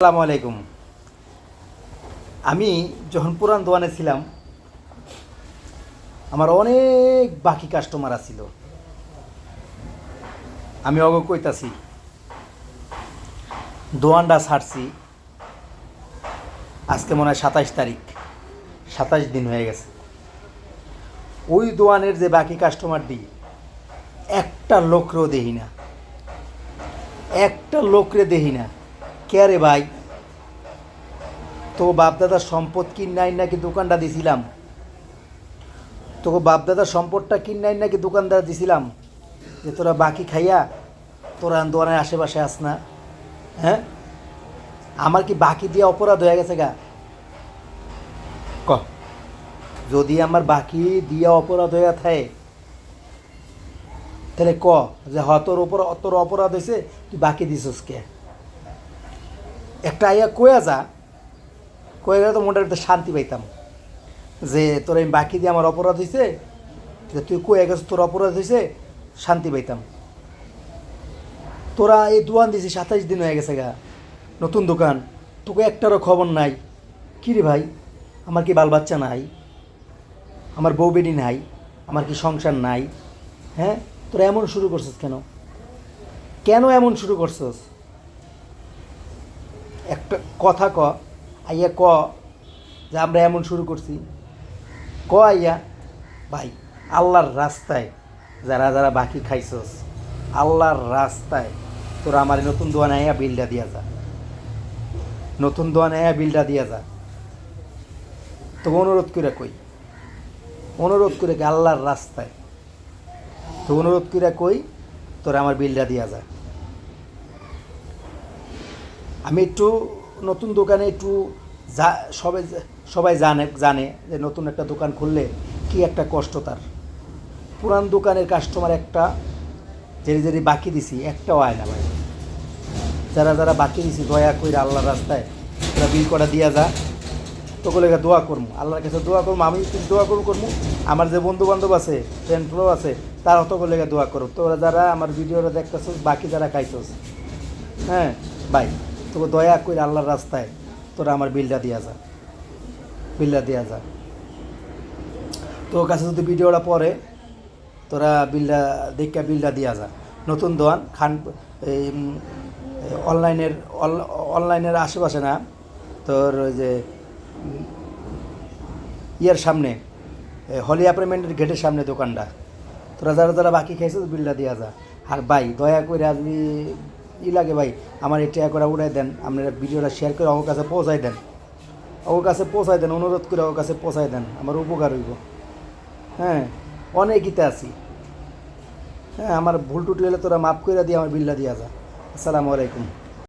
আসসালামু আলাইকুম। আমি যখন পুরান দোকানে ছিলাম, আমার অনেক বাকি কাস্টমার আছিল। আমি অগ কইতাছি, দোয়ানটা ছাড়ছি, আজকে মনে হয় সাতাইশ তারিখ, সাতাইশ দিন হয়ে গেছে। ওই দোয়ানের যে বাকি কাস্টমারটি একটা লোকরেও দেখি না। একটা লোকরে দেখি না। কে রে ভাই? তো বাপদাদার সম্পদ কিনাই নাকি দোকানটা দিছিলাম? তোকে বাপদাদার সম্পদটা কিনাই নাকি দোকানদার দিছিলাম? যে তোরা বাকি খাইয়া তোরা দোকানের আশেপাশে আস না। হ্যাঁ? আমার কি বাকি দিয়ে অপরাধ হয়ে গেছে গা? ক? যদি আমার বাকি দিয়ে অপরাধ হয়ে থাকে, তাহলে ক? যে হ তোর ওপর অতর অপরাধ হয়েছে, তুই বাকি দিছিস কে? একটা আইয়া কয়া যা কয়ে গেলে তো মনটা শান্তি পাইতাম। যে তোর আমি বাকি দিয়ে আমার অপরাধ হয়েছে যে তুই কয়ে গেছিস তোর অপরাধ হয়েছে শান্তি পাইতাম। তোরা এই দোকান দিছিস সাতাইশ দিন হয়ে গেছে গা, নতুন দোকান। তোকে একটারও খবর নাই। কী রে ভাই? আমার কি বাল বাচ্চা নাই? আমার বউ বেডি নাই? আমার কি সংসার নাই? হ্যাঁ? তোরা এমন শুরু করছিস কেন? কেন এমন শুরু করছিস? একটা কথা ক, আইয়া ক, যে আমরা এমন শুরু করছি। ক আইয়া, ভাই, আল্লাহর রাস্তায় যারা যারা বাকি খাইছস, আল্লাহর রাস্তায় তোরা আমার নতুন দোয়ান আইয়া বিলটা দিয়া যা। নতুন দোয়ান আইয়া বিলটা দিয়া যা। তো অনুরোধ করে কই, অনুরোধ করে আল্লাহর রাস্তায় তো অনুরোধ করে কই, তোরা আমার বিলটা দিয়া যা। আমি একটু নতুন দোকানে একটু যা, সবাই সবাই জানে জানে যে নতুন একটা দোকান খুললে কি একটা কষ্ট তার। পুরান দোকানের কাস্টমার একটা যে যে বাকি দিছি, একটাও আয় না ভাই। যারা যারা বাকি দিছি, দয়া করে আল্লাহর রাস্তায়, তোরা বিল করা দিয়া যা, তোকে লেগে দোয়া করব আল্লাহর কাছে দোয়া করব আমি দোয়া করব করব আমার যে বন্ধু বান্ধব আছে ফ্রেন্ড ফ্লো আছে তারা তোকে লেগে দোয়া করো তোরা যারা আমার ভিডিওটা দেখতেছস, বাকি যারা খাইছস হ্যাঁ ভাই তোকে দয়া করে আল্লাহর রাস্তায় তোরা আমার বিলটা দিয়া যা। বিলটা দিয়া যা। তোর কাছে যদি ভিডিওটা পরে তোরা বিলটা দেখা বিলটা দিয়া যা। নতুন দোয়ান খান, এই অনলাইনের অনলাইনের আশেপাশে না, তোর ওই যে ইয়ের সামনে হলি অ্যাপার্টমেন্টের গেটের সামনে দোকানটা। তোরা যারা যারা বাকি খাইছে বিলটা দিয়া যা। আর ভাই, দয়া করে আপনি ই লাগে ভাই, আমার এই টাকা করে উড়াই দেন, আপনারা ভিডিওটা শেয়ার করে ওর কাছে পৌঁছাই দেন। ওর কাছে পৌঁছাই দেন, অনুরোধ করে ওর কাছে পৌঁছাই দেন, আমার উপকার হইব। হ্যাঁ অনেক ইতে আছি। হ্যাঁ আমার ভুল টুটি হলে তোরা মাফ করে দিয়ে আমার বিল্লা দিয়া যা। আসসালামু আলাইকুম।